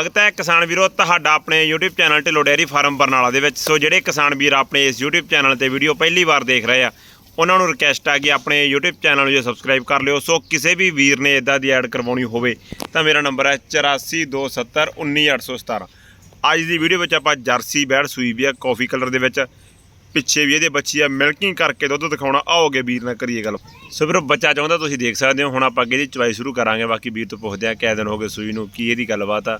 ਸਵਾਗਤ ਹੈ ਕਿਸਾਨ ਵੀਰੋ, ਤੁਹਾਡਾ ਆਪਣੇ YouTube channel Dhillon dairy farm Barnala ਦੇ ਵਿੱਚ। ਸੋ ਜਿਹੜੇ ਕਿਸਾਨ ਵੀਰ ਆਪਣੇ ਇਸ YouTube ਚੈਨਲ ਤੇ ਵੀਡੀਓ ਪਹਿਲੀ ਵਾਰ ਦੇਖ ਰਹੇ ਆ, ਉਹਨਾਂ ਨੂੰ ਰਿਕਵੈਸਟ ਆ ਕਿ ਆਪਣੇ YouTube ਚੈਨਲ ਨੂੰ ਜੇ ਸਬਸਕ੍ਰਾਈਬ ਕਰ ਲਿਓ। ਸੋ ਕਿਸੇ ਵੀ ਵੀਰ ਨੇ ਇਦਾਂ ਦੀ ਐਡ ਕਰਵਾਉਣੀ ਹੋਵੇ, ਤਾਂ ਮੇਰਾ ਨੰਬਰ ਹੈ 8427191817 ਅੱਜ ਦੀ ਵੀਡੀਓ ਵਿੱਚ ਆਪਾਂ ਜਰਸੀ, ਬੈੜ, ਸੂਈ ਵੀ ਆ ਕਾਫੀ ਕਲਰ ਦੇ ਵਿੱਚ। ਪਿੱਛੇ ਵੀ ਇਹਦੇ ਬੱਚੀ ਆ ਮਿਲਕਿੰਗ ਕਰਕੇ ਦੁੱਧ ਦਿਖਾਉਣਾ। ਆਓਗੇ ਵੀਰ ਨਾਲ ਕਰੀਏ ਗੱਲ। ਸੋ ਵੀਰੋ, ਬੱਚਾ ਚਾਹੁੰਦਾ ਤੁਸੀਂ ਦੇਖ ਸਕਦੇ ਹੋ, ਹੁਣ ਆਪਾਂ ਅੱਗੇ ਦੀ ਚਵਾਈ ਸ਼ੁਰੂ ਕਰਾਂਗੇ। ਬਾਕੀ ਵੀਰ ਤੋਂ ਪੁੱਛਦੇ ਆ ਕਿਹ ਦਿਨ ਹੋ ਗਏ ਸੂਈ ਨੂੰ, ਕੀ ਇਹਦੀ ਗੱਲਬਾਤ ਆ?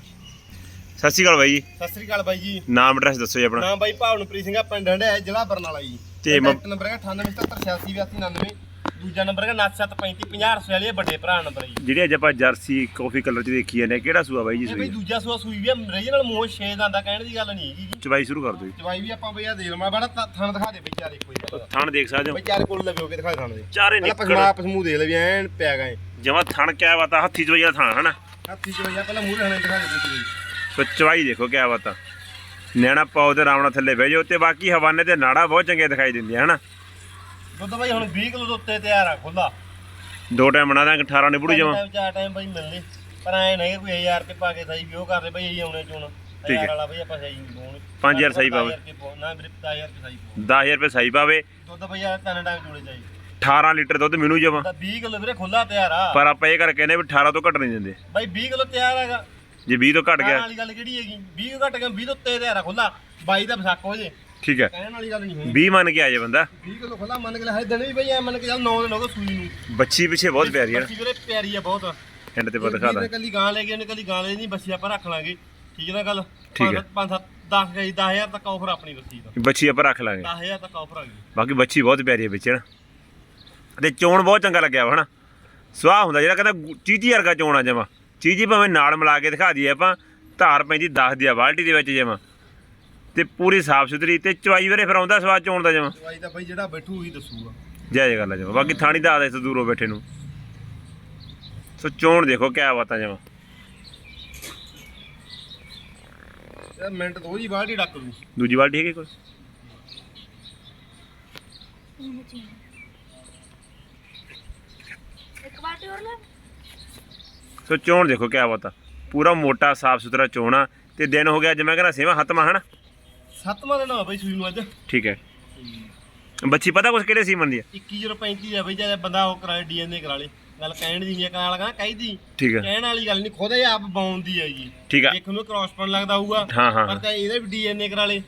ਸਤਿ ਸ਼੍ਰੀ ਅਕਾਲ ਬਾਈ ਜੀ। ਸਤਿ ਸ੍ਰੀ ਅਕਾਲ ਬਾਈ ਜੀ। ਨਾਮ ਐਡਰੈਸ ਦੱਸੋ ਜੀ ਆਪਣਾ। ਨਾਮ ਬਾਈ ਭਾਵਨਪ੍ਰੀਤ ਸਿੰਘ ਆ ਪਿੰਡ ਹੰਡਿਆ ਜ਼ਿਲ੍ਹਾ ਬਰਨਾਲਾ ਜੀ। ਤੇ ਮ- ਕੰਟੈਕਟ ਨੰਬਰ ਹੈ 9877868299 ਦੂਜਾ ਨੰਬਰ ਹੈ 973550 ਵਾਲੀ ਵੱਡੇ ਭਰਾ ਨੰਬਰ ਹੈ ਜੀ। ਜਿਹੜੀ ਅੱਜ ਆਪਾਂ ਜਰਸੀ ਕਾਫੀ ਕਲਰ ਚ ਦੇਖੀ ਜਾਂਦੇ ਆ, ਕਿਹੜਾ ਸੂਆ ਬਾਈ ਜੀ ਇਹ ਬਾਈ ਸੂਈ ਦੂਜਾ ਸੂਆ ਸੂਈ ਵੀ ਆ ਰੀਜਨਲ ਮੋਹ 6 ਦੰਦਾ ਕਹਿਣ ਦੀ ਗੱਲ ਨਹੀਂ ਹੈਗੀ ਜੀ। ਚਵਾਈ ਸ਼ੁਰੂ ਕਰ ਦਿਓ ਜੀ। ਜਵਾਈ ਵੀ ਆਪਾਂ ਬਈ ਆ ਲਵਾਂ ਬੜਾ ਥਣ ਦਿਖਾ ਦੇ ਬਈ ਚਾਰੇ ਕੋਈ ਥਣ ਦੇਖ ਸਕਦੇ ਹੋ? ਬਈ ਚਾਰੇ ਕੋਲ ਲਵੇ ਹੋ ਕੇ ਦਿਖਾ ਥਣ ਦੇ। ਚਾਰੇ ਪਹਿਲਾਂ ਨਿਕਲ। ਪਸਮਾ ਪਸਮੂ ਦੇ ਲਵੇ ਐਨ ਪਿਆ ਗਏ ਜਮਾ ਥਣ ਕਿਆ ਆ ਹੱਥੀ ਚਵਾਈ ਦਾ ਥਣ ਹਨਾ? ਹੱਥੀ ਚ ਬਈਆ ਪਹਿਲਾਂ ਮੂਹਰੇ ਹਣੇ ਦਿਖਾ ਦੇ ਬਈ। ਸੋ ਚਵਾਈ ਦੇਖੋ ਕਿਆ ਬਾਤ ਆ। ਨੈਣਾ ਪਾਓ ਤੇ ਆਰਾਮ ਨਾਲ ਥੱਲੇ ਬਹਿ ਜਾਓ ਤੇ ਬਾਕੀ ਹਵਾਨੇ ਤੇ ਨਾੜਾ ਬਹੁਤ ਚੰਗੇ ਦਿਖਾਈ ਦਿੰਦੀਆਂ ਹਨਾ? ਦੁੱਧ ਬਾਈ ਹੁਣ 20 ਕਿਲੋ ਦੇ ਉੱਤੇ ਤਿਆਰ ਆ ਖੁੱਲਾ ਦੋ ਟਾਈਮ ਬਣਾ ਦਾਂਗੇ 18 ਨਿਬੜੂ ਟਾਈਮ ਚਾਰ ਟਾਈਮ ਬਾਈ ਮਿਲਨੇ ਪਰ ਐ ਨਹੀਂ ਕੋਈ 1000 ਤੇ ਪਾ ਕੇ ਸਹੀ ਵੀ ਉਹ ਕਰਦੇ ਬਈ ਇਹੀ ਆਉਣੇ ਚੋਣ। ਠੀਕ ਹੈ। 1000 ਵਾਲਾ ਬਈ ਆਪਾਂ ਸਹੀ ਨਹੀਂ ਪਾਉਣੇ ਪੰਜ ਹਜ਼ਾਰ ਸਹੀ ਪਾਵੇ। 1000 ਰੁਪਏ ਪਾਉ- ਨਾ ਵੀਰੇ 10000 ਰੁਪਏ ਸਹੀ ਪਾਉ 10000 ਰੁਪਏ ਸਹੀ ਪਾਵੇ। ਦੁੱਧ ਬਈ ਯਾਰ ਤਿੰਨ ਟਾਈਮ ਜੋੜੇ ਚਾਹੀਦੇ 18 ਲੀਟਰ ਦੁੱਧ ਮਿਲੂ ਜਮਾ। ਤਾਂ 20 ਕਿਲੋ ਵੀਰੇ ਖੁੱਲਾ ਤਿਆਰ ਆ। ਪਰ ਆਪਾਂ ਇਹ ਕਰ ਕਹਿੰਦੇ ਵੀ 18 ਤੋਂ ਘੱਟ ਨਹੀਂ ਦਿੰਦੇ। ਬਾਈ 20 ਕਿਲੋ ਤਿਆਰ ਹੈਗਾ। ਜੇ 20 ਤੋਂ ਘੱਟ ਕਹਿਣ ਗਿਆ। ਵਾਲੀ ਗੱਲ ਕਿਹੜੀ ਹੈਗੀ? 20 ਘੱਟ ਗਿਆ 20 ਤੋਂ ਉੱਤੇ ਤਿਆਰ ਆ ਖੁੱਲਾ 22 ਦਾ ਵਿਸਾਖ ਹੋ ਜੇ ਠੀਕ ਹੈ। ਕਹਿਣ ਵਾਲੀ ਗੱਲ ਨਹੀਂ ਹੋਣੀ 20 ਮੰਨ ਕੇ ਆ ਜੇ ਬੰਦਾ। 20 ਕਿਲੋ ਖੁੱਲਾ ਮੰਨ ਕੇ ਲੈ ਹਜੇ ਦਿਨ ਵੀ ਬਈ ਐ ਮੰਨ ਕੇ ਚੱਲ 9 ਦਿਨ ਹੋ ਗਏ ਸੂਈ ਨੂੰ। ਬੱਚੀ ਪਿੱਛੇ ਬਹੁਤ ਪਿਆਰੀ ਹੈ ਬੱਚੀ ਵੀਰੇ ਪਿਆਰੀ ਆ ਬਹੁਤ। ਐਂਡ ਤੇ ਪਤਾ ਨੇ ਕੱਲੀ ਗਾਂ ਲੈ ਕੇ ਉਹਨੇ ਕੱਲੀ ਗਾਂ ਲੈ ਨਹੀਂ ਬੱਚੀ ਆਪਾਂ ਰੱਖ ਲਾਂਗੇ। ਠੀਕ ਹੈ ਨਾ ਗੱਲ? ਠੀਕ ਹੈ। 5 7 10 ਗਈ 10000 ਤੱਕ ਆਫਰ ਆਪਣੀ ਬੱਚੀ ਦਾ ਬੱਚੀ ਆਪਾਂ ਰੱਖ ਲਾਂਗੇ। 10000 ਤੱਕ ਆਫਰ ਆ ਗਈ। ਬਾਕੀ ਬੱਚੀ ਬਹੁਤ ਪਿਆਰੀ ਹੈ ਵਿੱਚ ਨਾ? ਤੇ ਚੋਣ ਬਹੁਤ ਚੰਗਾ ਲੱਗਿਆ ਵਾ ਹਨਾ ਸੁਆਹ ਹੁੰਦਾ ਜਿਹੜਾ ਕਹਿੰਦਾ ਚੀਜੀ ਵਰਗਾ ਚੋਣ ਆ ਜਮਾ। ਚੀਜੀ ਭਾਵੇਂ ਨਾਲ ਮਿਲਾ ਕੇ ਦਿਖਾ ਦਈਏ ਆਪਾਂ ਧਾਰ ਪੈਂਦੀ 10 ਦੀ ਆ ਬਾਲਟੀ ਦੇ ਵਿੱਚ ਜਮਾ। ਤੇ ਪੂਰੀ ਸਾਫ਼ ਸੁਥਰੀ ਤੇ ਚਵਾਈ ਵੇਰੇ ਫਿਰ ਆਉਂਦਾ ਸਵਾਦ ਚੋਣ ਦਾ ਜਮਾ। ਦਵਾਈ ਤਾਂ ਬਈ ਜਿਹੜਾ ਬੈਠੂ ਉਹੀ ਦੱਸੂਗਾ। ਜੈ ਜੈ ਗੱਲ ਆ ਜਮਾ ਬਾਕੀ ਥਾਣੀ ਦਾ ਇਸ ਦੂਰੋਂ ਬੈਠੇ ਨੂੰ। ਸੋ ਚੋਣ ਦੇਖੋ ਕਿਆ ਬਾਤਾਂ ਜਮਾ। ਇਹ ਮਿੰਟ ਦੋ ਜੀ ਬਾਲਟੀ ਡੱਕ ਦੂ। ਦੂਜੀ ਬਾਲਟੀ ਹੈਗੀ ਕੋਈ? ਇੱਕ ਬਾਟੀ ਹੋਰ ਲੈ। ਸੋ ਚੋਣ ਦੇਖੋ ਕਿਆ ਬਾਤਾਂ ਪੂਰਾ ਮੋਟਾ ਸਾਫ਼ ਸੁਥਰਾ ਚੋਣਾ ਤੇ ਦਿਨ ਹੋ ਗਿਆ ਅੱਜ ਮੈਂ ਕਹਿੰਦਾ ਸੇਵਾ ਹਤਮਾ ਹਨਾ? ਸੱਤਵਾਂ ਦਿਨ ਆ ਬਈ ਸੂਈ ਨੂੰ ਅੱਜ। ਠੀਕ ਹੈ। ਬੱਚੀ ਪਤਾ ਕੁਛ ਕਿਹੜੇ ਸੀਮਨ ਦੀ ਹੈ 21035 ਆ ਬਈ ਜਦ ਬੰਦਾ ਉਹ ਕਰਾਏ ਡੀਐਨਏ ਕਰਾ ਲੇ। ਗੱਲ ਕਹਿਣ ਦੀ ਨਹੀਂ ਕਨਾਲ ਕਹਾਂ ਕਹੀਦੀ ਠੀਕ ਹੈ। ਕਹਿਣ ਵਾਲੀ ਗੱਲ ਨਹੀਂ ਖੁਦ ਹੀ ਆਪ ਬਾਉਣ ਦੀ ਹੈਗੀ। ਠੀਕ ਹੈ ਦੇਖਣ ਨੂੰ ਕ੍ਰਾਸ ਪਣ ਲੱਗਦਾ ਹੋਊਗਾ। ਹਾਂ ਹਾਂ। ਪਰ ਤਾਂ ਇਹਦੇ ਵੀ ਡੀਐਨਏ ਕਰਾ ਲੇ।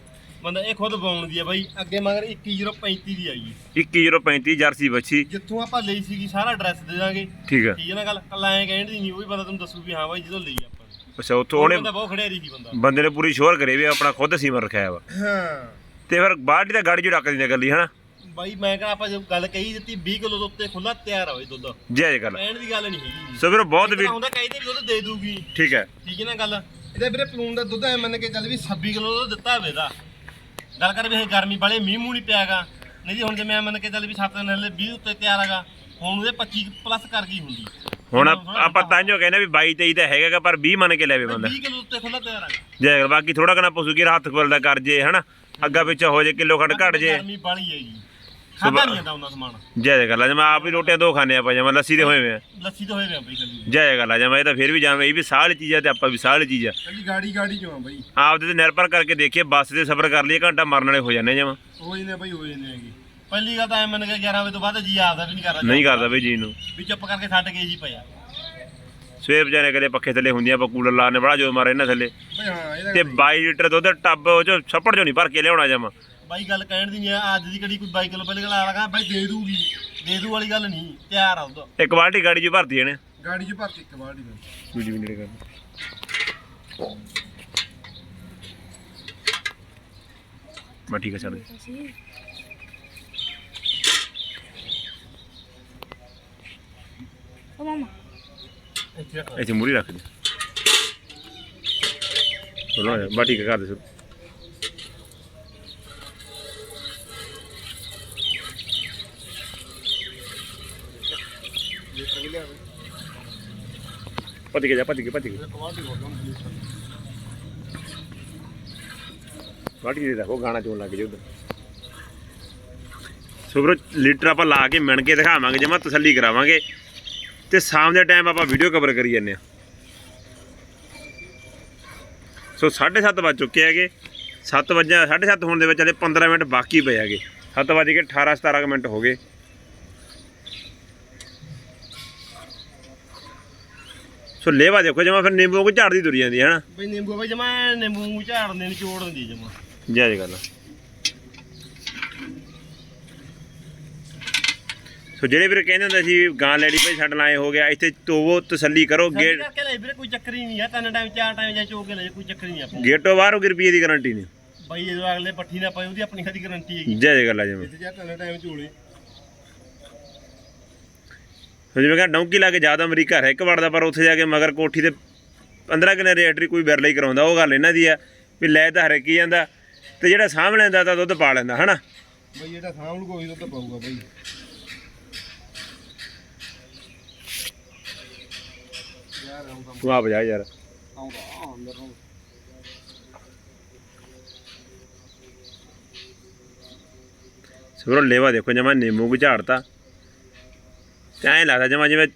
ਬੰਦਾ ਇਹ ਖੁਦ ਬਾਉਣ ਦੀ ਆ ਬਾਈ। ਅੱਗੇ ਮਗਰ 21035 ਦੀ ਆਈ 21035 ਜਰਸੀ ਬੱਚੀ ਜਿੱਥੋਂ ਆਪਾਂ ਲਈ ਸੀਗੀ ਸਾਰਾ ਐਡਰੈਸ ਦੇ ਦਾਂਗੇ। ਠੀਕ ਹੈ ਠੀਕ ਹੈ ਨਾ ਗੱਲ? ਕੱਲਾ ਐ ਕਹਿਣ ਦੀ ਨਹੀਂ ਉਹ ਵੀ ਬੰਦਾ ਤੁਹਾਨੂੰ ਦੱਸੂ ਵੀ ਹਾਂ ਬਾਈ ਜਦੋਂ ਲਈ ਆਪਾਂ। ਅੱਛਾ ਉੱਥੋਂ ਉਹਨੇ ਬੰਦਾ ਬਹੁਤ ਖੜਿਆ ਰਹੀ ਸੀ ਬੰਦਾ। ਬੰਦੇ ਨੇ ਪੂਰੀ ਸ਼ੋਰ ਕਰੇ ਵੀ ਆਪਣਾ ਖੁਦ ਸੀਮਨ ਰੱਖਿਆ ਵਾ। ਹਾਂ। ਤੇ ਫਿਰ ਬਾਲਟੀ ਦਾ ਗਾੜੀ ਜੋ ਦਿੰਦੇ ਗੱਲੀ ਹਨਾ? ਬਾਈ ਮੈਂ ਕਿਹਾ ਆਪਾਂ ਜਦ ਗੱਲ ਕਹੀ ਦਿੱਤੀ 20 ਕਿਲੋ ਤੋਂ ਉੱਤੇ ਖੁੱਲਾ ਤਿਆਰ ਹੋਵੇ ਦੁੱਧ। ਜੈ ਜੈ ਗੱਲ ਕਹਿਣ ਦੀ ਗੱਲ ਨਹੀਂ ਹੈਗੀ। ਸੋ ਵੀਰੋ ਬਹੁਤ ਵੀ ਆਉਂਦਾ ਕਹਿੰਦੇ ਵੀ ਦੁੱਧ ਦੇ ਦੂਗੀ। ਠੀਕ ਹੈ। ਠੀਕ ਹੈ ਨਾ ਗੱਲ? ਇਹਦੇ ਵੀਰੇ ਪਲੂਨ ਦਾ ਦੁੱਧ ਐ ਮੰਨ ਕੇ ਚੱਲ ਵੀ 26 ਕਿਲੋ ਦੁੱਧ ਦਿੱਤਾ ਹੋਵੇ ਦਾ। ਗੱਲ ਕਰ ਵੀ ਇਹ ਗਰਮੀ ਵਾਲੇ ਮੀਂਹ ਮੂੰਹ ਨਹੀਂ ਪਿਆਗਾ। ਨਹੀਂ ਜੀ ਹੁਣ ਜੇ ਮੈਂ ਮੰਨ ਕੇ ਚੱਲ ਵੀ 7 ਦਿਨ ਹਲੇ 20 ਉੱਤੇ ਤਿਆਰ ਹੈਗਾ ਹੁਣ ਉਹਦੇ 25 ਪਲੱਸ ਕਰ ਗਈ ਹੁੰਦੀ। ਹੁਣ ਆਪਾਂ ਤਾਂ ਜੋ ਕਹਿੰਦੇ ਵੀ 22 23 ਤਾਂ ਹੈਗਾ ਪਰ 20 ਮੰਨ ਕੇ ਲੈਵੇ ਬੰਦਾ। 20 ਕਿਲੋ ਉੱਤੇ ਖੁੱਲਾ ਤਿਆਰ ਹੈਗਾ ਜੈ ਬਾਕੀ ਥੋੜਾ ਕਨਾ ਪਸ਼ੂ ਕੀ ਹੱਥ ਕੋਲ ਦਾ ਕਰ ਜੇ ਹਨਾ? ਅੱਗਾ ਪਿੱਛਾ ਹੋ ਜੇ ਕਿਲੋ ਖੰਡ ਘਟ ਜੇ। ਗਰਮੀ ਬਾਲੀ ਹੈਗੀ ਖਾਦਾ ਨਹੀਂ ਜਾਂਦਾ ਉਹਨਾਂ ਸਮਾਨ। ਜੈ ਜੈ ਗੱਲ ਜਿਵੇਂ ਆਪ ਹੀ ਰੋਟੀਆਂ ਦੋ ਖਾਣੇ ਆਪਾਂ ਜਿਵੇਂ ਲੱਸੀ ਦੇ ਹੋਏ ਵੇ ਆ। ਲੱਸੀ ਤੋਂ ਹੋਏ ਵੇ ਆ ਬਈ ਕੱਲੀ ਜੈ ਜੈ ਗੱਲ ਜਿਵੇਂ ਇਹ ਤਾਂ ਫਿਰ ਵੀ ਜਾਵੇਂ ਇਹ ਵੀ ਵਾਲੀ ਚੀਜ਼ ਆ ਤੇ ਆਪਾਂ ਵੀ ਵਾਲੀ ਚੀਜ਼ ਆ। ਕੱਲੀ ਗਾੜੀ ਗਾੜੀ ਚੋਂ ਆ ਬਈ। ਆਪਦੇ ਤੇ ਨਿਰਭਰ ਕਰਕੇ ਦੇਖੀਏ ਬੱਸ ਦੇ ਸਫ਼ਰ ਕਰ ਲਈਏ ਘੰਟਾ ਮਰਨ ਵਾਲੇ ਹੋ ਜਾਂਦੇ ਜਮਾ। ਹੋ ਜਾਂਦੇ ਬਈ ਹੋ ਜਾਂਦੇ ਹੈਗੇ। ਪਹਿਲੀ ਗੱਲ ਤਾਂ ਐ ਮੰਨ ਕੇ 11 ਵਜੇ ਤੋਂ ਬਾਅਦ ਜੀ ਆਪਦਾ ਵੀ ਨਹੀਂ ਕਰਦਾ ਨਹੀਂ ਕਰਦਾ ਬਈ ਜੀ ਨੂੰ। ਵੀ ਚੁੱਪ ਕਰਕੇ ਛੱਡ ਕੇ ਜੀ ਪਿਆ। ਸਵੇਰ ਵਿਚਾਰੇ ਕਦੇ ਪੱਖੇ ਥੱਲੇ ਹੁੰਦੀਆਂ ਆਪਾਂ ਕੂਲਰ ਲਾਣੇ ਬੜਾ ਜੋ ਮਾਰੇ ਇਹਨਾਂ ਥੱਲੇ। ਤੇ 22 ਲੀਟਰ ਦੁੱਧ ਟੱਬ ਉਹ ਚ ਛੱਪੜ ਚੋਂ ਨਹੀਂ ਭਰ ਕੇ ਲਿਆਉਣਾ ਜਮਾ। ਬਾਈ ਗੱਲ ਕਹਿਣ ਦੀ ਨਹੀਂ ਆ, ਅੱਜ ਦੀ ਘੜੀ ਕੋਈ 22 ਕਿਲੋ ਪਹਿਲੇ ਗੱਲ ਆ ਲਗਾ ਬਾਈ ਦੇ ਦੂਗੀ। ਦੇ ਦੂ ਵਾਲੀ ਗੱਲ ਨਹੀਂ ਤਿਆਰ ਆ ਉਹਦਾ ਇੱਕ ਬਾਲਟੀ ਗਾੜੀ ਚ ਭਰਤੀ ਇਹਨੇ। ਗਾੜੀ 'ਚ ਭਰਤੀ ਇੱਕ ਬਾਲਟੀ ਵਿੱਚ ਦੂਜੀ ਵੀ ਨੇੜੇ ਕਰ। ਮੈਂ ਠੀਕ ਹੈ ਛੱਡ ਦੇ ਮਮਾ। ਇੱਥੇ ਇੱਥੇ ਮੂਰੀ ਰੱਖ ਦੇ। ਬੋਲੋ ਬਾ ਠੀਕ ਕਰ ਦੇ ਸਰ। ਭੱਜ ਕੇ ਜਾ ਭੱਜ ਕੇ ਭੱਜ ਕੇ ਬਾਟੀ ਦੇ ਦੇਖੋ ਗਾਣਾ ਚੋਣ ਲੱਗ ਜੇ ਉਧਰ। ਸੋ ਵੀਰੋ ਲੀਟਰ ਆਪਾਂ ਲਾ ਕੇ ਮਿਣ ਕੇ ਦਿਖਾਵਾਂਗੇ, ਜਮਾ ਤਸੱਲੀ ਕਰਾਵਾਂਗੇ। ਤੇ ਸ਼ਾਮ ਦੇ ਟਾਈਮ ਆਪਾਂ ਵੀਡੀਓ ਕਵਰ ਕਰੀ ਜਾਂਦੇ ਆ ਸੋ 7:30 ਵੱਜ ਚੁੱਕੇ ਹੈਗੇ। 7 ਵਜੇ 7:30 ਹੋਣ ਦੇ ਵਿੱਚ ਹਲੇ 15 ਮਿੰਟ ਬਾਕੀ ਪਏ ਹੈਗੇ। 7 ਵਜੇ ਕੇ 18 17 ਕੁ ਮਿੰਟ ਹੋ ਗਏ। ਸੋ ਲੇਵਾ ਦੇਖੋ ਜਮਾ ਫਿਰ ਨਿੰਬੂ ਕੋ ਝਾੜਦੀ ਤੁਰ ਜਾਂਦੀ ਹੈ ਹਨਾ? ਬਈ ਨਿੰਬੂ ਬਈ ਜਮਾ ਨਿੰਬੂ ਨੂੰ ਝਾੜਦੇ ਨੇ ਚੋੜ ਦਿੰਦੀ ਜਮਾ। ਜੈ ਜੀ ਗੱਲ। ਸੋ ਜਿਹੜੇ ਵੀਰ ਕਹਿੰਦੇ ਹੁੰਦੇ ਸੀ ਗਾਂ ਲੈਣੀ ਭਾਈ ਛੱਡ ਲਾਏ ਹੋ ਗਿਆ ਇੱਥੇ ਤੋਵੋ ਤਸੱਲੀ ਕਰੋ ਗੇਟ ਕਰਕੇ ਲੈ ਵੀਰੇ ਕੋਈ ਚੱਕਰ ਹੀ ਨਹੀਂ ਆ ਤਿੰਨ ਟਾਈਮ ਚਾਰ ਟਾਈਮ ਜਾਂ ਚੋ ਕੇ ਲੈ ਕੋਈ ਚੱਕਰ ਹੀ ਨਹੀਂ ਆਪਾਂ ਗੇਟੋਂ ਬਾਹਰ ਹੋ ਗਏ ਰੁਪਏ ਦੀ ਗਾਰੰਟੀ ਨਹੀਂ। ਬਈ ਜਦੋਂ ਅਗਲੇ ਪੱਠੀ ਨਾ ਪਾਈ ਉਹਦੀ ਆਪਣੀ ਖਾਦੀ ਗਾਰੰਟੀ ਹੈਗੀ। ਜੈ ਜੀ ਗੱਲ ਆ ਜਿਵੇਂ ਇੱਥੇ ਜਾਂ ਤਿੰਨ ਟਾਈਮ ਝੋਲੇ। ਸੋ ਜਿਵੇਂ ਕਿ ਡੌਂਕੀ ਲਾ ਕੇ ਜ਼ਿਆਦਾ ਅਮਰੀਕਾ ਹੈ ਇੱਕ ਵੜਦਾ ਪਰ ਉੱਥੇ ਜਾ ਕੇ ਮਗਰ ਕੋਠੀ ਤੇ 15 ਕਿਨੇ ਰੇਟਰੀ ਕੋਈ ਬਿਰਲਾ ਹੀ ਕਰਾਉਂਦਾ ਉਹ ਗੱਲ ਇਹਨਾਂ ਦੀ ਆ ਵੀ ਲੈ ਤਾਂ ਹਰੇਕ ਜਾਂਦਾ ਤੇ ਜਿਹੜਾ ਸਾਂਭ ਲੈਂਦਾ ਤਾਂ ਦੁੱਧ ਪਾ ਲੈਂਦਾ ਹਨਾ? ਬਈ ਜਿਹੜਾ ਸਾਹਮਣੇ ਕੋਈ ਤਾਂ ਪਾਊਗਾ ਬਈ। ਯਾਰ ਆਉਂਦਾ ਤੂੰ ਆ ਵਜਾ ਯਾਰ। ਆਉਂਦਾ ਅੰਦਰ ਨੂੰ। ਲੇਵਾ ਦੇਖੋ ਜਮਾ ਨਿੰਮੂ ਕੋ ਝਾੜਤਾ ਤੇ ਐਂ ਲੱਗਦਾ ਜਮਾ ਜਿਵੇਂ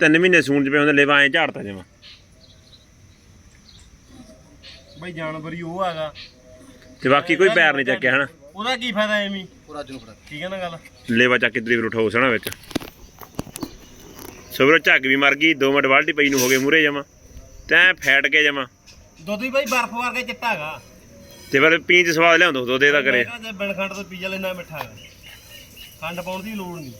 ਤਿੰਨ ਮਹੀਨੇ ਸੂਣ ਚ ਪਏ ਹੁੰਦੇ ਲੇਵਾ ਐਂ ਝਾੜਤਾ ਜਮਾ ਬਈ ਜਾਨਵਰ ਹੀ ਉਹ ਹੈਗਾ। ਤੇ ਬਾਕੀ ਕੋਈ ਪੈਰ ਨਹੀਂ ਚੱਕਿਆ ਹਨਾ? ਉਹਦਾ ਕੀ ਫਾਇਦਾ ਐਵੇਂ? ਅੱਜ ਨੂੰ ਫੜਾ। ਠੀਕ ਹੈ ਨਾ ਗੱਲ? ਲੇਵਾ ਚੱਕ ਕੇ ਤਰੀਵਰ ਉਠਾਓ ਸਣਾ ਵਿੱਚ। ਸਵੇਰੋਂ ਝੱਗ ਵੀ ਮਰ ਗਈ 2 ਮਿੰਟ ਬਾਲਟੀ ਪਈ ਨੂੰ ਹੋ ਗਏ ਮੂਰੇ ਜਮਾ। ਤੈਂ ਫੈਟ ਕੇ ਜਮਾ। ਦੁੱਧ ਵੀ ਬਈ ਬਰਫ਼ ਵਰਗਾ ਚਿੱਟਾ ਹੈਗਾ। ਤੇ ਫਿਰ ਪੀਣ ਚ ਸਵਾਦ ਲਿਆਉਂਦੋ ਦੁੱਧ ਇਹਦਾ ਕਰੇ ਬਿਨ ਖੰਡ ਤੋਂ ਪੀਜ਼ਾ ਲੈਣਾ ਮਿੱਠਾ ਹੈਗਾ। ਖੰਡ ਪਾਉਣ ਦੀ ਲੋੜ ਨਹੀਂ।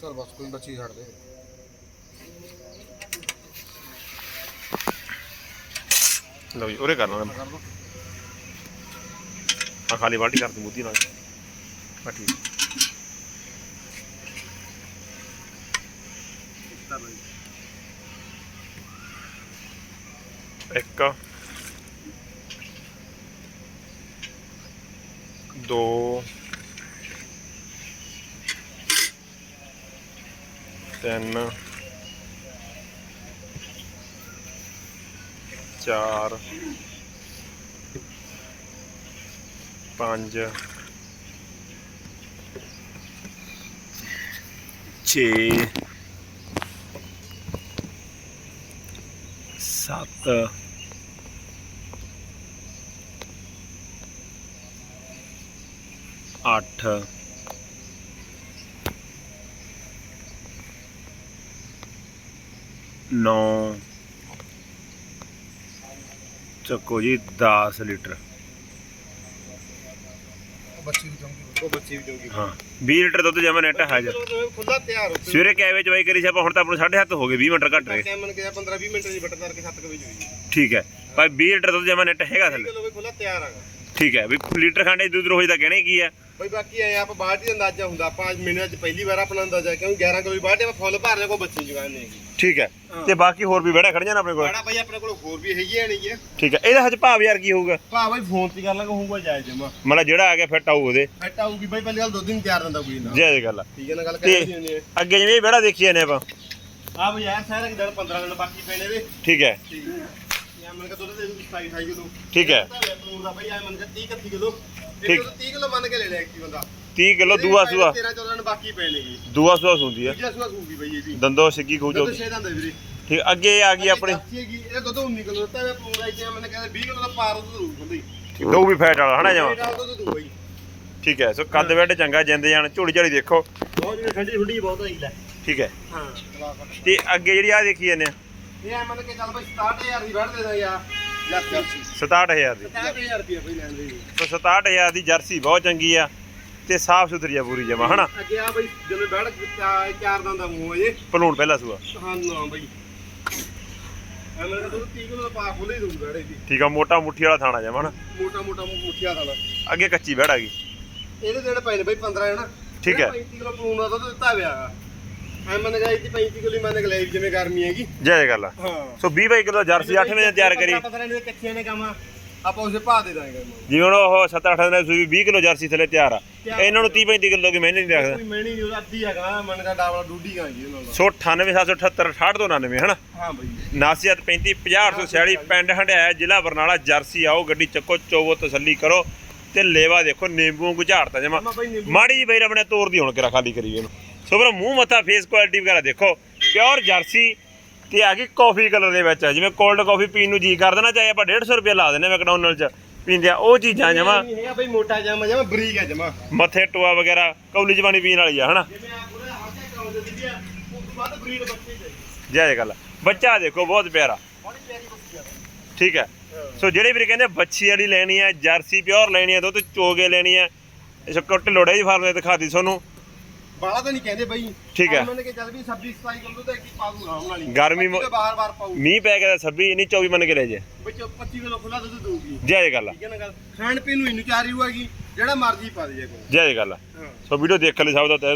ਚਲ ਬਸ ਕੋਈ ਬੱਚੀ ਛੱਡ ਦੇ। ਲਓ ਜੀ ਉਰੇ ਕਰ ਦੋ ਆ ਖਾਲੀ ਬਾਲਟੀ ਕਰ ਦੂੰ ਮੁੱਦੀ ਨਾਲ। ਆ ਠੀਕ। ਇੱਕ ਦੋ ਤਿੰਨ ਚਾਰ ਪੰਜ ਛੇ ਸੱਤ ਅੱਠ। ਨੌ। ਚੱਕੋ ਜੀ 10 ਲੀਟਰ। ਬੱਚੀ ਵੀ ਚੰਗੀ ਉਹ ਬੱਚੀ ਵੀ ਜੋਗੀ ਹਾਂ 20 ਲੀਟਰ ਦੁੱਧ ਜਮਾ ਨੈਟ ਹਾਜ਼ਰ ਖੁੱਲਾ ਤਿਆਰ ਹੋ ਸਵੇਰੇ ਕਿੰਨੇ ਵਜੇ ਚਵਾਈ ਕਰੀ ਸੀ ਆਪਾਂ ਹੁਣ ਤਾਂ ਆਪਾਂ ਨੂੰ 7:30 ਹੋ ਗਏ 20 ਮਿੰਟ ਘੱਟ ਰਹੇ। ਟਾਈਮ ਮਨ ਕੇ 15 20 ਮਿੰਟ ਦੀ ਬਟਨ ਕਰਕੇ 7 ਵਜੇ ਹੋਈ ਠੀਕ ਹੈ ਭਾਈ 20 ਲੀਟਰ ਦੁੱਧ ਜਮਾ ਨੈਟ ਹੈਗਾ ਥੱਲੇ। ਕਿਲੋ ਵੀ ਖੁੱਲਾ ਤਿਆਰ ਹੈਗਾ। ਠੀਕ ਹੈ ਵੀ ਲੀਟਰ ਖੰਡ ਉਧਰ ਹੋਈ ਤਾਂ ਕਹਿਣਾ ਕੀ ਹੈ? ਬਈ ਬਾਕੀ ਐ ਆਪ ਬਾਲਟੀ ਦਾ ਅੰਦਾਜ਼ਾ ਹੁੰਦਾ ਆਪਾਂ ਅੱਜ ਮਹੀਨੇ ਚ ਪਹਿਲੀ ਵਾਰ ਆਪਣਾ ਅੰਦਾਜ਼ਾ ਕਿਉਂਕਿ 11 ਕਿਲੋ ਦੀ ਬਾਲਟੀ ਆਪਾਂ ਫੁੱਲ ਭਰ ਲਿਆ ਕੋਈ ਬੱਚੀ ਨਹੀਂ ਹੈਗੀ। ਠੀਕ ਹੈ ਤੇ ਬਾਕੀ ਹੋਰ ਵੀ ਬੜਾ ਖੜ ਜਾਣਾ ਆਪਣੇ ਕੋਲ? ਬਾੜਾ ਬਈ ਆਪਣੇ ਕੋਲ ਹੋਰ ਵੀ ਹੈਗੀਆਂ ਨਹੀਂ ਹੈ ਠੀਕ ਹੈ ਇਹਦਾ ਹਜ ਭਾਵ ਯਾਰ ਕੀ ਹੋਊਗਾ? ਭਾ ਬਈ ਫੋਨ ਤੇ ਕਰ ਲਾਂਗਾ ਹੋਊਗਾ ਜਾਇਜ਼ ਜਮਾ ਮਤਲਬ ਜਿਹੜਾ ਆ ਗਿਆ ਫਿੱਟ ਆਊ ਉਹਦੇ। ਫਿੱਟ ਆਊਗੀ ਬਈ ਪਹਿਲੀ ਗੱਲ ਦੁੱਧ ਨਹੀਂ ਤਿਆਰ ਦਿੰਦਾ ਕੋਈ ਨਾ। ਜੇ ਇਹ ਗੱਲ ਠੀਕ ਹੈ ਨਾ ਗੱਲ ਕਰੀ ਹੁੰਦੀ ਹੈ ਅੱਗੇ ਜਿਵੇਂ ਇਹ ਬੜਾ ਦੇਖੀ ਜਾਂਦੇ ਆਪਾਂ। ਆ ਬਈ ਯਾਰ ਸਾਰੇ ਦਿਨ 15 ਦਿਨ ਬਾਕੀ ਪੈਣੇ ਵੇ ਠੀਕ ਹੈ। ਠੀਕ। ਯਾ ਮਨ ਕੇ ਦੁੱਧ ਦੇ ਦੂੰ 27 28 ਕਿਲੋ। ਠੀਕ ਹੈ। ਦਾ ਬਈ ਆ ਮਨ ਕੇ 30 31 ਕਿਲੋ। ਠੀਕ। ਇਹ 30 ਕਿਲੋ ਮੰਨ ਕੇ ਲੈ ਲਿਆ ਇੱਕ ਬੰਦਾ। 30 ਕਿਲੋ ਦੂਆ ਸੂਆ। 13 14 ਦਿਨ ਬਾਕੀ ਪੈਣੇ ਜੀ ਦੂਆ ਸੂਆ ਸੁੰਦੀ ਹੈ ਦੂਜਾ ਸੂਆ ਸੂਗੀ ਬਈ ਇਹ ਵੀ। ਦੰਦੋ ਸਿੱਗੀ ਖੂਜੋ ਦੁੱਧ ਛੇ ਦੰਦ ਵੀਰੇ। ਠੀਕ ਅੱਗੇ ਆ ਗਈ ਆਪਣੀ। ਇਹ ਦੁੱਧ 19 ਕਿਲੋ ਦਿੱਤਾ ਮੈਂ ਪੂਰਾ ਇੱਥੇ ਮੈਨੇ ਕਹਿੰਦਾ 20 ਕਿਲੋ ਦਾ ਪਾਰ ਦੁੱਧ ਦੂ ਬੰਦੀ। ਦੋ ਵੀ ਫੈਟ ਵਾਲਾ ਹਨਾ ਜਮਾ? ਠੀਕ ਹੈ ਸੋ ਕੱਦ ਬੈੱਡ ਚੰਗਾ ਜਿੰਦੇ ਜਾਣ ਝੋਲੀ ਝਾਲੀ ਦੇਖੋ। ਬਹੁਤ ਜਿਹੜੀ ਠੰਡੀ ਠੰਡੀ ਬਹੁਤ ਆਈ ਲੈ। ਠੀਕ ਹੈ। ਹਾਂ ਤੇ ਅੱਗੇ ਜਿਹੜੀ ਆ ਦੇਖੀ ਜਾਂਦੇ ਆ। ਇਹ ਮੰਨ ਕੇ ਚੱਲ ਬਈ 67000 ਦੀ ਵੜ ਦੇ ਦਾਂ ਯਾਰ ਜਰਸੀ 67000 ਦੀ। 67000 ਰੁਪਏ ਬਈ ਲੈਣ ਦੇ ਸੋ 67000 ਦੀ ਜਰਸੀ ਬਹੁਤ ਚੰਗੀ ਆ ਤੇ ਸਾਫ਼ ਸੁਥਰੀ ਆ ਪੂਰੀ ਜਮਾ ਹਨਾ? ਅੱਗੇ ਆ ਬਈ ਜਿਵੇਂ ਵੜ ਚਾਰ ਦੰਦ ਦਾ ਮੂੰਹ ਹੈ ਪਲੂਣ ਪਹਿਲਾ ਸੂਆ। ਹਾਂ ਨਾ ਬਈ। ਐ ਮੰਨ ਕੇ ਦੁੱਧ 30 ਕਿਲੋ ਦਾ ਪਾ ਖੋਲੇ ਹੀ ਦੂੰ ਵੜੇ ਦੀ ਠੀਕ ਆ ਮੋਟਾ ਮੁੱਠੀ ਵਾਲਾ ਥਾਣਾ ਜਮਾ ਹਨਾ? ਮੋਟਾ ਮੋਟਾ ਮੁੱਠਿਆ ਖਾਣਾ ਅੱਗੇ ਕੱਚੀ ਬੈੜ ਆ ਗਈ। ਇਹਦੇ ਜਿਹੜੇ ਨੇ ਬਈ 15 ਹੈ ਨਾ ਠੀਕ ਹੈ। 35 ਕਿਲੋ ਪੂਨ ਦਾ ਦੁੱਧ ਦਿੱਤਾ ਪਿਆ ਐ ਮੰਨ ਗਈ ਸੀ 35 ਕਿਲੋ ਮੰਨ ਵੀ ਜਿਵੇਂ ਗਰਮੀ ਹੈਗੀ। ਜੈ ਗੱਲ। ਆ ਹਾਂ। ਸੋ 20 ਬਾਈ ਕਿਲੋ ਜਰਸੀ 8 ਵਜੇ ਤਿਆਰ ਕਰੀ। ਪਤਾ ਨਹੀਂ ਕੱਚੀਆਂ ਨੇ ਕੰਮ ਆਪਾਂ ਉਸੇ ਭਾਅ ਦੇ ਦਾਂਗੇ ਜਿਵੇਂ ਹੁਣ ਉਹ 7-8 ਦਿਨਾਂ ਦੀ ਸੂਈ 20 ਕਿਲੋ ਜਰਸੀ ਥੱਲੇ ਤਿਆਰ ਆ। ਇਹਨਾਂ ਨੂੰ 30-35 ਕਿਲੋ ਕੀ ਮਹੀਨੇ ਨਹੀਂ ਰੱਖਦਾ? ਕੋਈ ਮੈਣੀ ਨਹੀਂ ਉਹਦਾ ਅੱਧੀ ਹੈਗਾ ਮਨ ਦਾ ਡਾਵਲਾ ਡੂਡੀ ਗਾਂ ਜੀ ਉਹਨਾਂ ਦਾ। ਸੋ 98778 68 ਤੋਂ 99 ਹਨਾ? ਹਾਂ ਬਈ। ਨਾਸੀਅਤ 35 50 ਪਿੰਡ ਹੰਡਿਆਇਆ ਜ਼ਿਲ੍ਹਾ ਬਰਨਾਲਾ ਜਰਸੀ ਆਓ ਗੱਡੀ ਚੱਕੋ ਚੋਵੋ ਤਸੱਲੀ ਕਰੋ ਤੇ ਲੇਵਾ ਦੇਖੋ ਨਿੰਬੂ ਗੁਝਾੜਤਾ ਜਮਾ। ਮਾੜੀ ਬਈ ਆਪਣੇ ਤੋਰ ਦੀ ਹੁਣ ਕਿਰਾ ਖਾਲੀ ਕਰੀ ਇਹਨੂੰ। ਸੋ ਵੀਰੋ ਮੂੰਹ ਮੱਥਾ ਫੇਸ ਕੁਆਲਿਟੀ ਵਗੈਰਾ ਦੇਖੋ। ਪਿਓਰ ਜਰਸੀ ਤੇ ਆ ਗਈ ਕਾਫੀ ਕਲਰ ਦੇ ਵਿੱਚ। ਜਿਵੇਂ ਕੋਲਡ ਕਾਫੀ ਪੀਣ ਨੂੰ ਜੀ ਕਰਦਾ ਨਾ ਚਾਹੇ ਆਪਾਂ 150 ਰੁਪਏ ਲਾ ਦਿੰਨੇ ਮੈਕਡੋਨਲਡ ਚ ਪੀਂਦੇ ਆ ਉਹ ਚੀਜ਼ਾਂ ਜਮਾ ਨਹੀਂ ਹੈਗਾ ਬਈ ਮੋਟਾ ਜਮਾ ਜਮਾ ਬਰੀਕ ਹੈ ਜਮਾ। ਮੱਥੇ ਟੋਆ ਵਗੈਰਾ ਕੌਲੀ ਜਵਾਨੀ ਪੀਣ ਵਾਲੀ ਆ ਹਨਾ? ਜਿਵੇਂ ਆ ਪੂਰੇ ਹੱਥ ਕਾਉਂ ਦੇ ਦਿੱਤੀ ਆ ਉਸ ਤੋਂ ਬਾਅਦ ਬਰੀਡ ਬੱਚੇ ਚਾਹੀਦੇ ਜੈ ਗੱਲ। ਬੱਚਾ ਦੇਖੋ ਬਹੁਤ ਪਿਆਰਾ। ਬੜੀ ਪਿਆਰੀ ਬੱਚੀ ਆ ਠੀਕ ਹੈ। ਸੋ ਜਿਹੜੇ ਵੀਰੇ ਕਹਿੰਦੇ ਬੱਚੀ ਵਾਲੀ ਲੈਣੀ ਹੈ ਜਰਸੀ ਪਿਓਰ ਲੈਣੀ ਹੈ ਦੁੱਧ ਚੋਗੇ ਲੈਣੀ ਹੈ ਇਸ ਕੋਟ ਲੋੜੇ ਦੀ ਫਾਰਮ ਤੇ ਦਿਖਾਤੀ ਤੁਹਾਨੂੰ। ਬਾਲਾ ਤਾਂ ਨਹੀਂ ਕਹਿੰਦੇ ਬਈ। ਠੀਕ ਹੈ। ਮੰਨ ਕੇ ਚੱਲ ਵੀ 26 27 ਕਿਲੋ ਤਾਂ ਕੀ ਪਾ ਦੂ ਆਰਾਮ ਨਾਲ ਹੀ ਗਰਮੀ ਮੋ- ਬਾਹਰ ਪਾਉ ਮੀਂਹ ਪੈ ਗਿਆ 26 ਨਹੀਂ 24 ਮੰਨ ਕੇ ਲੈ ਜੇ। ਵਿੱਚ 25 ਕਿਲੋ ਖੁੱਲਾ ਦੁੱਧ ਦਊਗੀ। ਜੈ ਗੱਲ ਆ। ਠੀਕ ਹੈ ਨਾ ਗੱਲ? ਖਾਣ ਪੀਣ ਨੂੰ ਇਹਨੂੰ ਚਾਰੀ ਹੋਏਗੀ ਜਿਹੜਾ ਮਰਜ਼ੀ ਪਾ ਦੇ ਜੇ ਕੋਈ। ਜੈ ਗੱਲ ਆ। ਹਾਂ। ਸੋ ਵੀਡੀਓ ਦੇਖਣ ਲਈ ਸਭ ਦਾ ਤਹਿ